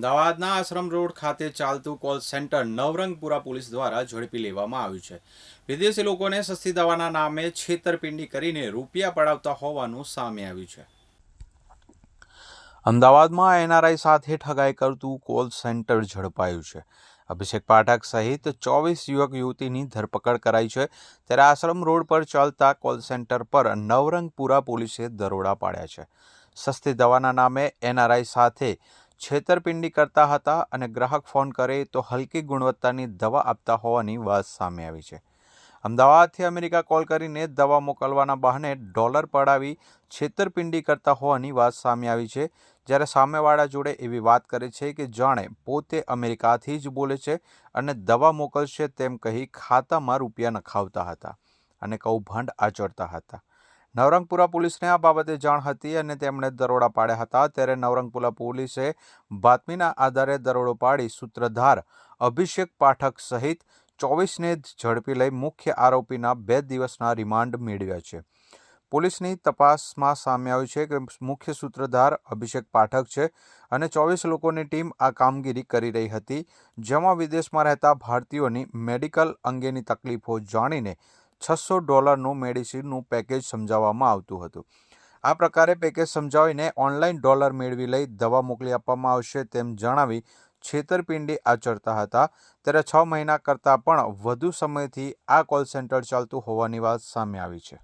અમદાવાદના આશ્રમ રોડ ખાતે ચાલતું કોલ સેન્ટર નવરંગપુરા પોલીસ દ્વારા ઝડપી લેવામાં આવ્યું છે. વિદેશી લોકોને સસ્તી દવાના નામે છેતરપિંડી કરીને રૂપિયા પડાવતા હોવાનું સામે આવ્યું છે. અમદાવાદમાં એનઆરઆઈ સાથે ઠગાઈ કરતું કોલ સેન્ટર ઝડપાયું છે. અભિષેક પાઠક સહિત ચોવીસ યુવક યુવતીની ધરપકડ કરાઈ છે. ત્યારે આશ્રમ રોડ પર ચાલતા કોલ સેન્ટર પર નવરંગપુરા પોલીસે દરોડા પાડ્યા છે. સસ્તી દવાના નામે એનઆરઆઈ સાથે છેતરપિંડી કરતા હતા અને ગ્રાહક ફોન કરે તો હલકી ગુણવત્તાની દવા આપતા હોવાની વાત સામે આવી છે. અમદાવાદથી અમેરિકા કોલ કરીને દવા મોકલવાના બહાને ડોલર પડાવી છેતરપિંડી કરતા હોવાની વાત સામે આવી છે. જ્યારે સામેવાળા જોડે એવી વાત કરે છે કે જાણે પોતે અમેરિકાથી જ બોલે છે અને દવા મોકલશે તેમ કહી ખાતામાં રૂપિયા નખાવતા હતા અને કૌભાંડ આચરતા હતા. નવરંગપુરા પોલીસને આ બાબતે જાણ હતી અને તેમણે દરોડા પાડ્યા હતા. ત્યારે નવરંગપુરા પોલીસે બાતમીના આધારે દરોડો પાડી સૂત્રધાર અભિષેક પાઠક સહિત ચોવીસને ઝડપી લઈ મુખ્ય આરોપીના બે દિવસના રિમાન્ડ મેળવ્યા છે. પોલીસની તપાસમાં સામે આવ્યું છે કે મુખ્ય સૂત્રધાર અભિષેક પાઠક છે અને ચોવીસ લોકોની ટીમ આ કામગીરી કરી રહી હતી, જેમાં વિદેશમાં રહેતા ભારતીયોની મેડિકલ અંગેની તકલીફો જાણીને છસો ડોલરનું મેડિસિનનું પેકેજ સમજાવવામાં આવતું હતું. આ પ્રકારે પેકેજ સમજાવીને ઓનલાઈન ડોલર મેળવી લઈ દવા મોકલી આપવામાં આવશે તેમ જણાવી છેતરપિંડી આચરતા હતા. ત્યારે છ મહિના કરતાં પણ વધુ સમયથી આ કોલ સેન્ટર ચાલતું હોવાની વાત સામે આવી છે.